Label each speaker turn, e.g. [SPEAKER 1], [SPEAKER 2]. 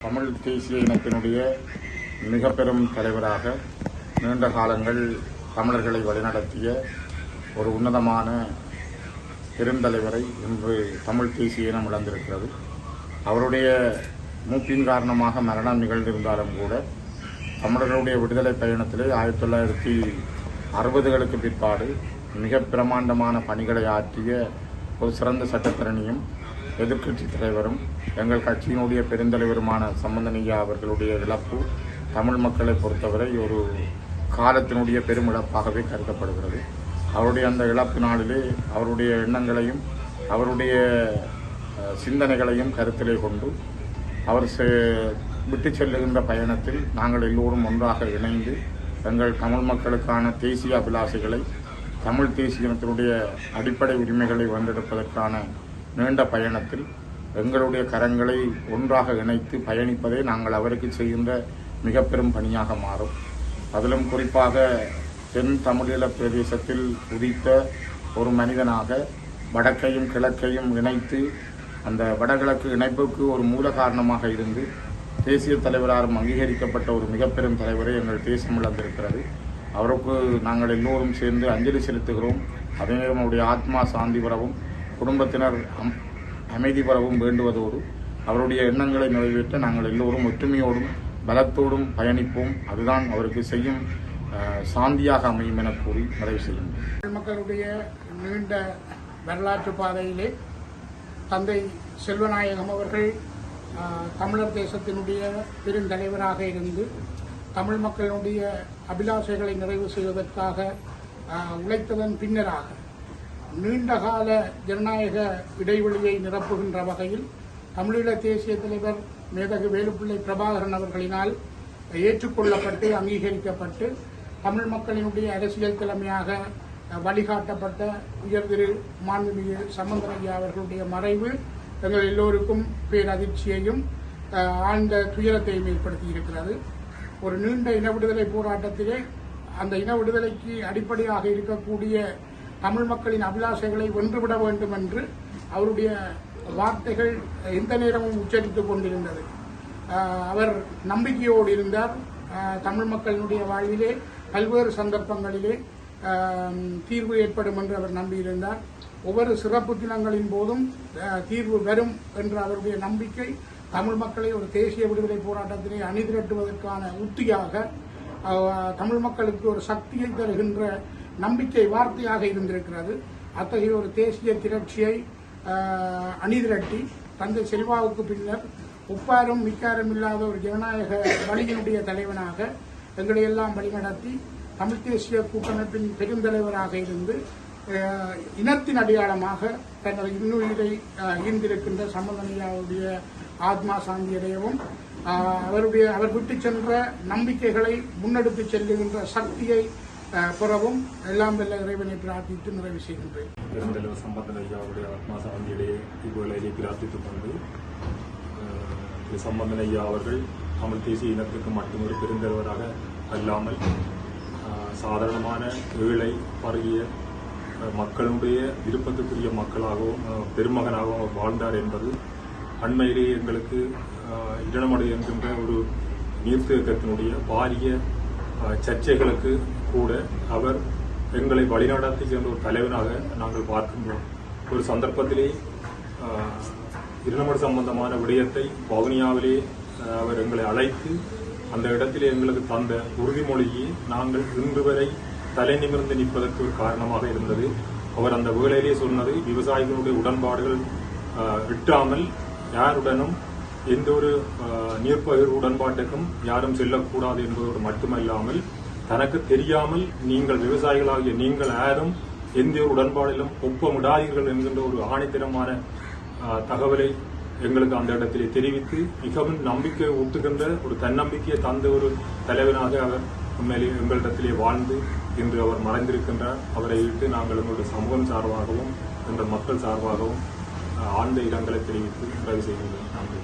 [SPEAKER 1] தமிழ் தேசிய இனத்தினுடைய மிக பெரும் தலைவராக நீண்ட காலங்கள் தமிழர்களை வழிநடத்திய ஒரு உன்னதமான பெருந்தலைவரை இன்று தமிழ் தேசிய இனம் இழந்திருக்கிறது. அவருடைய மூப்பின் காரணமாக மரணம் நிகழ்ந்திருந்தாலும் கூட தமிழர்களுடைய விடுதலை பயணத்திலே ஆயிரத்தி தொள்ளாயிரத்தி அறுபதுகளுக்கு பிற்பாடு மிக பிரமாண்டமான பணிகளை ஆற்றிய ஒரு சிறந்த சட்டத்திறனியும் எதிர்க்கட்சி தலைவரும் எங்கள் கட்சியினுடைய பெருந்தலைவருமான சம்பந்தனையா அவர்களுடைய இழப்பு தமிழ் மக்களை பொறுத்தவரை ஒரு காலத்தினுடைய பெரும் இழப்பாகவே கருதப்படுகிறது. அவருடைய அந்த இழப்பு நாளிலே அவருடைய எண்ணங்களையும் அவருடைய சிந்தனைகளையும் கருத்திலே கொண்டு அவர் செ- விட்டு செல்லுகின்ற பயணத்தில் நாங்கள் எல்லோரும் ஒன்றாக இணைந்து எங்கள் தமிழ் மக்களுக்கான தேசிய அபிலாஷைகளை தமிழ் தேசியத்தினுடைய அடிப்படை உரிமைகளை வந்தெடுப்பதற்கான நீண்ட பயணத்தில் எங்களுடைய கரங்களை ஒன்றாக இணைத்து பயணிப்பதே நாங்கள் அவருக்கு செய்கின்ற மிக பெரும் பணியாக மாறும். அதிலும் குறிப்பாக தென் தமிழீழ பிரதேசத்தில் உதித்த ஒரு மனிதனாக வடக்கையும் கிழக்கையும் இணைத்து அந்த வடகிழக்கு இணைப்புக்கு ஒரு மூல காரணமாக இருந்து தேசிய தலைவராலும் அங்கீகரிக்கப்பட்ட ஒரு மிகப்பெரும் தலைவரை எங்கள் தேசம் இழந்திருக்கிறது. அவருக்கு நாங்கள் எல்லோரும் சேர்ந்து அஞ்சலி செலுத்துகிறோம். அதே நேரம் அவருடைய ஆத்மா சாந்தி பெறவும் குடும்பத்தினர் அம்- அமைதி பெறவும் வேண்டுவதோடு அவருடைய எண்ணங்களை நிறைவேற்ற நாங்கள் எல்லோரும் ஒற்றுமையோடும் பலத்தோடும் பயணிப்போம். அதுதான் அவருக்கு செய்யும் சாந்தியாக அமையும் என கூறி நிறைவு செய்யும்
[SPEAKER 2] தமிழ் மக்களுடைய நீண்ட வரலாற்று பாதையிலே தந்தை செல்வநாயகம் அவர்கள் தமிழர் தேசத்தினுடைய பெருந்தலைவராக இருந்து தமிழ் மக்களுடைய அபிலாஷைகளை நிறைவு செய்வதற்காக உழைத்ததன் பின்னராக நீண்டகால ஜனநாயக இடைவெளியை நிரப்புகின்ற வகையில் தமிழீழ தேசிய தலைவர் மேதகு வேலுப்பிள்ளை பிரபாகரன் அவர்களினால் ஏற்றுக்கொள்ளப்பட்டு அங்கீகரிக்கப்பட்டு தமிழ் மக்களினுடைய அரசியல் தலைமையாக வழிகாட்டப்பட்ட உயர்திரு மாண்புமிகு சம்பந்தரையா அவர்களுடைய மறைவு எங்கள் எல்லோருக்கும் பேரதிர்ச்சியையும் ஆழ்ந்த துயரத்தையும் ஏற்படுத்தி இருக்கிறது ஒரு நீண்ட இன விடுதலை போராட்டத்திலே அந்த இன விடுதலைக்கு அடிப்படையாக இருக்கக்கூடிய தமிழ் மக்களின் அபிலாஷைகளை வென்றுவிட வேண்டும் என்று அவருடைய வார்த்தைகள் எந்த நேரமும் உச்சரித்துக் கொண்டிருந்தது. அவர் நம்பிக்கையோடு இருந்தார். தமிழ் மக்களினுடைய வாழ்விலே பல்வேறு சந்தர்ப்பங்களிலே தீர்வு ஏற்படும் என்று அவர் நம்பியிருந்தார். ஒவ்வொரு சிறப்பு தினங்களின் போதும் தீர்வு வரும் என்ற அவருடைய நம்பிக்கை தமிழ் மக்களை ஒரு தேசிய விடுதலை போராட்டத்திலே அணிதிரட்டுவதற்கான உத்தியாக தமிழ் மக்களுக்கு ஒரு சக்தியை தருகின்ற நம்பிக்கை வார்த்தையாக இருந்திருக்கிறது. அத்தகைய ஒரு தேசிய திரட்சியை அணிதிரட்டி தந்தை செல்வாவுக்கு பின்னர் ஒப்பாரும் மிக்காரும் இல்லாத ஒரு ஜனநாயக வழியினுடைய தலைவனாக எங்களை எல்லாம் வழிநடத்தி தமிழ் தேசிய கூட்டமைப்பின் பெருந்தலைவராக இருந்து இனத்தின் அடையாளமாக தங்கள் இன்னுயிரை ஈர்ந்திருக்கின்ற சம்பந்தனையாவுடைய ஆத்மா சாந்தியடையவும் அவருடைய அவர் விட்டு சென்ற நம்பிக்கைகளை முன்னெடுத்து செல்லுகின்ற சக்தியை புறவும் எல்லாம் வல்ல இறைவனை பிரார்த்தித்து நிறைவு செய்கின்றேன்.
[SPEAKER 3] பெருந்தலைவர் சம்பந்தன் அவருடைய ஆத்மா சாந்தியிலே இவ்வேளையிலே பிரார்த்தித்துக் கொண்டு திரு சம்பந்தன் ஐயா அவர்கள் தமிழ் தேசிய இனத்திற்கு மட்டும் ஒரு பெருந்தலைவராக அல்லாமல் சாதாரணமான ஏழை பருகிய மக்களுடைய விருப்பத்துக்குரிய மக்களாகவும் பெருமகனாகவும் அவர் வாழ்ந்தார் என்பது அண்மையிலேயே எங்களுக்கு அஹ், இடனமடை என்கின்ற ஒரு நீர்த்தேக்கத்தினுடைய பாரிய சர்ச்சைகளுக்கு கூட அவர் எங்களை வழிநடத்தி சென்ற ஒரு தலைவனாக நாங்கள் பார்க்கின்றோம். ஒரு சந்தர்ப்பத்திலே அஹ், இருநமடு சம்பந்தமான விடயத்தை வவுனியாவிலே அவர் எங்களை அழைத்து அந்த இடத்திலே எங்களுக்கு தந்த உறுதிமொழியை நாங்கள் இன்று வரை தலை நிமிர்ந்து நிற்பதற்கு ஒரு காரணமாக இருந்தது. அவர் அந்த வேளையிலே சொன்னது விவசாயிகளுடைய உடன்பாடுகள் விட்டாமல் யாருடனும் எந்த ஒரு நீர்ப்பகிர் உடன்பாட்டுக்கும் யாரும் செல்லக்கூடாது என்பதோடு மட்டுமல்லாமல் தனக்கு தெரியாமல் நீங்கள் விவசாயிகளாகிய நீங்கள் யாரும் எந்த ஒரு உடன்பாடிலும் ஒப்பமிடாதீர்கள் என்கின்ற ஒரு ஆணைத்தனமான தகவலை எங்களுக்கு அந்த இடத்திலே தெரிவித்து மிகவும் நம்பிக்கை ஊட்டுகின்ற ஒரு தன்னம்பிக்கையை தந்த ஒரு தலைவனாக அவர் உண்மையிலே எங்களிடத்திலே வாழ்ந்து இன்று அவர் மறைந்திருக்கின்றார். அவரை இட்டு நாங்கள் எங்களுடைய சமூகம் சார்பாகவும் எங்கள் மக்கள் சார்பாகவும் ஆழ்ந்த இரங்கலை தெரிவித்து நிறைவு செய்கின்றோம். நன்றி.